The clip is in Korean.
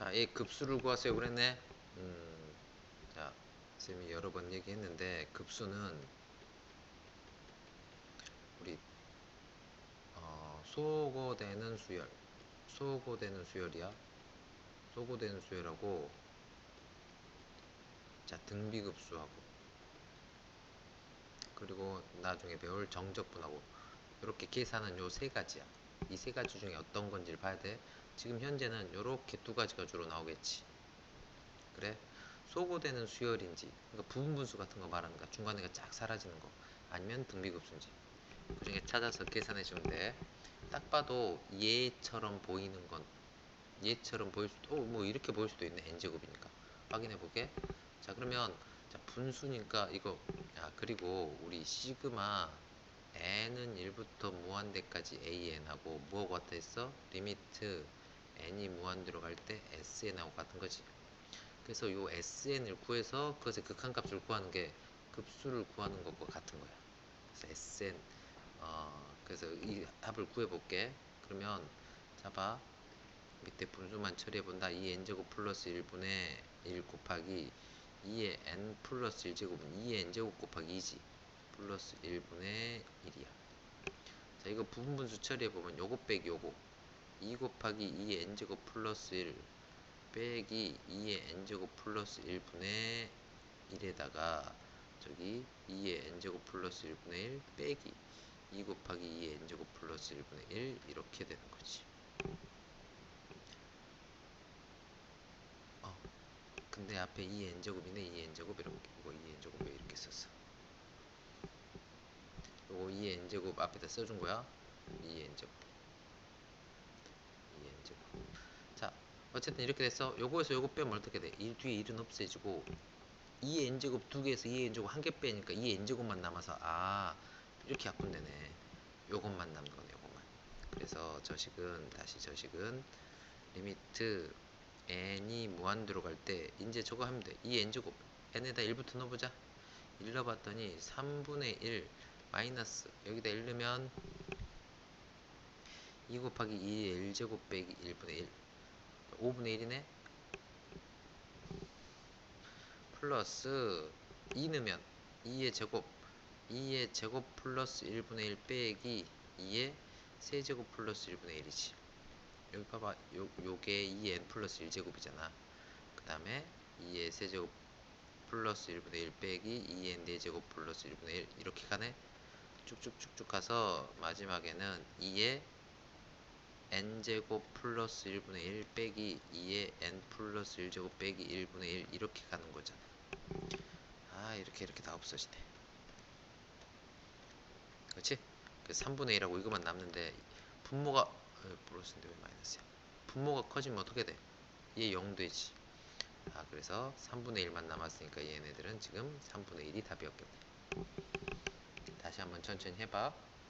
자, 이 급수를 구하세요 그랬네. 음, 자, 쌤이 여러 번 얘기했는데 급수는 우리 어, 소거되는 수열, 소거되는 수열이야. 소거되는 수열하고 자 등비급수하고 그리고 나중에 배울 정적분하고 이렇게 계산은 요 세 가지야. 이 세 가지 중에 어떤 건지를 봐야 돼. 지금 현재는 요렇게 두 가지가 주로 나오겠지. 그래? 소거되는 수열인지, 그러니까 부분 분수 같은 거 말하는 거야. 중간에가 쫙 사라지는 거. 아니면 등비급수인지. 그 중에 찾아서 계산해 주면 돼. 딱 봐도 얘처럼 보이는 건 얘처럼 보일 수도, 어, 뭐 이렇게 보일 수도 있네. n제곱이니까. 확인해 보게. 자, 그러면 자, 분수니까 이거 아, 그리고 우리 시그마 n은 1부터 무한대까지 an하고 뭐하고 같아 있어? 리미트 n이 무한대로 갈 때 sn하고 같은 거지. 그래서 요 sn을 구해서 그것의 극한값을 구하는 게 급수를 구하는 것과 같은 거야. 그래서 sn 어 그래서 이 합을 구해 볼게. 그러면 잡아 밑에 분수만 처리해 본다. 2n제곱 플러스 1분의 1 곱하기 2의 n 플러스 1제곱은 2의 n제곱 곱하기 2지. 플러스 1분의 1이야. 자, 이거 부분 분수 처리해 보면 요거 빼기 요거. 2 곱하기 2의 n제곱 플러스 1 빼기 2의 n제곱 플러스 1분의 1에다가 저기 2의 n제곱 플러스 1분의 1 빼기 2 곱하기 2의 n제곱 플러스 1분의 1 이렇게 되는 거지. 어. 근데 앞에 2의 n제곱이네 2의 n제곱 이렇게 이거 2의 n제곱 왜 이렇게 썼어? 요거 2의 n제곱 앞에다 써준 거야. 2의 n제곱. 2의 n제곱. 자, 어쨌든 이렇게 됐어. 요거에서 요거 빼면 어떻게 돼? 1 뒤에 1은 없애지고 2의 n제곱 두 개에서 2의 n제곱 한 개 빼니까 2의 n제곱만 남아서 아 이렇게 약분되네. 요것만 남는 거네. 요것만. 그래서 저식은 다시 저식은 리미트 n이 무한대로 갈 때 이제 저거 하면 돼. 2의 n제곱 n에다 1부터 넣어보자. 1 넣어봤더니 3분의 1 마이너스. 여기다 1 넣으면 2 곱하기 2의 1제곱 빼기 1분의 1 5분의 1이네? 플러스 2 넣으면 2의 제곱. 2의 제곱 플러스 1분의 1 빼기 2의 세제곱 플러스 1분의 1이지. 여기 봐봐. 요, 요게 2n 플러스 1제곱이잖아. 그 다음에 2의 세제곱 플러스 1분의 1 빼기 2n 4제곱 플러스 1분의 1 이렇게 가네 쭉쭉쭉쭉 가서 마지막에는 2의 n제곱 플러스 1분의 1 빼기 2의 n 플러스 1제곱 빼기 1분의 1 이렇게 가는 거잖아. 아 이렇게 이렇게 다 없어지네. 그렇지? 그 3분의 1하고 이것만 남는데 분모가 어, 플러스인데 왜 마이너스야? 분모가 커지면 어떻게 돼? 얘 0 되지. 아 그래서 3분의 1만 남았으니까 얘네들은 지금 3분의 1이 답이었겠네 다시 한번 천천히 해봐